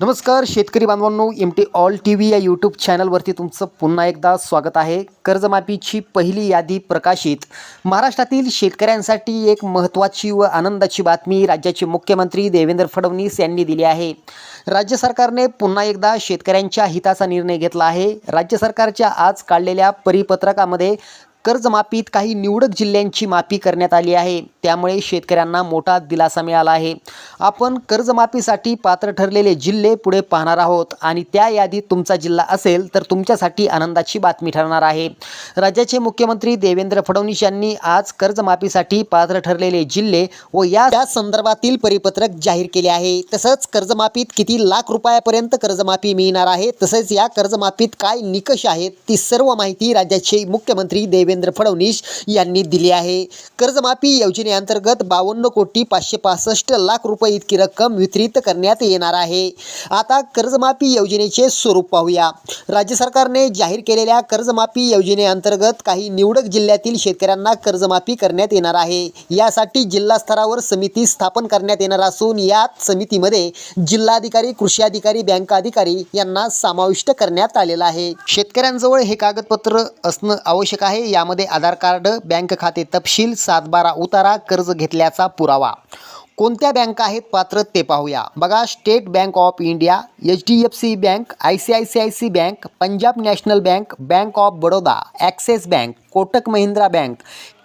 नमस्कार शेतकरी बांधवांनो M T all T V या यूट्यूब चॅनलवरती तुमचं पुन्हा एकदा स्वागत आहे. कर्जमाफीची पहिली यादी प्रकाशित. महाराष्ट्रातील शेतकऱ्यांसाठी एक महत्त्वाची व आनंदाची बातमी राज्याचे मुख्यमंत्री देवेंद्र फडणवीस यांनी दिली आहे. राज्य सरकारने पुन्हा एकदा शेतकऱ्यांच्या हिताचा निर्णय घेतला आहे. राज्य सरकारच्या आज काढलेल्या परिपत्रकामध्ये कर्जमाफीत काही निवडक जिल्ह्यांची माफी करण्यात आली आहे. त्यामुळे शेतकऱ्यांना मोठा दिलासा मिळाला आहे. आपण कर्जमाफीसाठी पात्र ठरलेले जिल्हे पुढे पाहणार आहोत आणि त्या यादीत तुमचा जिल्हा असेल तर तुमच्यासाठी आनंदाची बातमी ठरणार आहे. राज्याचे मुख्यमंत्री देवेंद्र फडणवीस यांनी आज कर्जमाफीसाठी पात्र ठरलेले जिल्हे व या त्या संदर्भातील परिपत्रक जाहीर केले आहे. तसंच कर्जमाफीत किती लाख रुपयापर्यंत कर्जमाफी मिळणार आहे तसेच या कर्जमाफीत काय निकष आहेत ती सर्व माहिती राज्याचे मुख्यमंत्री देवेंद्र फडणवीस यांनी दिली आहे. कर्जमाफी योजनेअंतर्गत बावन्न कोटी पाचशे पासष्ट लाख रुपये इतकी रक्कम वितरित करण्यात येणार आहे. आता कर्जमाफी योजनेचे स्वरूप पाहूया. राज्य सरकारने जाहीर केलेल्या कर्जमाफी योजनेअंतर्गत काही निवडक जिल्ह्यातील शेतकऱ्यांना कर्जमाफी करण्यात येणार आहे. यासाठी जिल्हा स्तरावर समिती स्थापन करण्यात येणार असून या समितीमध्ये जिल्हाधिकारी कृषी अधिकारी बँक अधिकारी यांना समाविष्ट करण्यात आलेलं आहे. शेतकऱ्यांजवळ हे कागदपत्र असणं आवश्यक आहे. या यामध्ये आधार कार्ड बँक खाते तपशील सातबारा उतारा कर्ज घेतल्याचा पुरावा. कोणत्या बँका आहेत? पात्र ते पाहूया. बघा state bank of India H D F C bank I C I C I C bank Punjab national bank bank of Baroda Axis bank Kotak Mahindra bank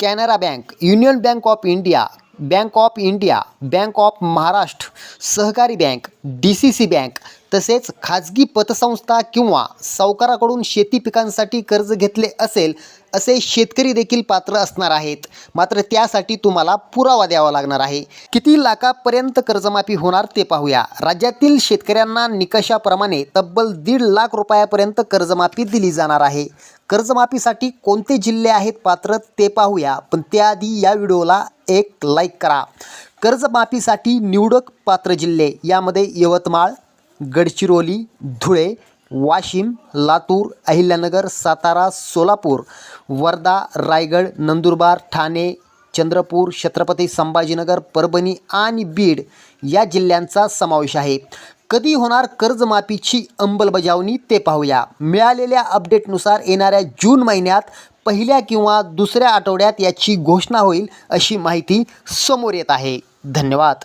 Canara bank union bank of India bank of India bank of Maharashtra सहकारी bank D C C bank तसेच खाजगी पतसंस्था किंवा सावकाराकडून शेती पिकांसाठी कर्ज घेतले असेल असे शेतकरी देखील पात्र असणार आहेत. मात्र त्यासाठी तुम्हाला पुरावा द्यावा लागणार आहे. किती लाखापर्यंत कर्जमाफी होणार ते पाहूया. राज्यातील शेतकऱ्यांना निकषाप्रमाणे तब्बल दीड लाख रुपयापर्यंत कर्जमाफी दिली जाणार आहे. कर्जमाफीसाठी कोणते जिल्हे आहेत पात्र ते पाहूया. पण त्याआधी या व्हिडिओला एक लाईक करा. कर्जमाफीसाठी निवडक पात्र जिल्हे यामध्ये यवतमाळ गडचिरोली धुळे वाशिम लातूर अहिल्यानगर सातारा सोलापूर वर्धा रायगड नंदुरबार ठाणे चंद्रपूर छत्रपती संभाजीनगर परभणी आणि बीड या जिल्ह्यांचा समावेश आहे. कधी होणार कर्जमाफीची अंमलबजावणी ते पाहूया. मिळालेल्या अपडेटनुसार येणाऱ्या जून महिन्यात पहिल्या किंवा दुसऱ्या आठवड्यात याची घोषणा होईल अशी माहिती समोर येत आहे. धन्यवाद.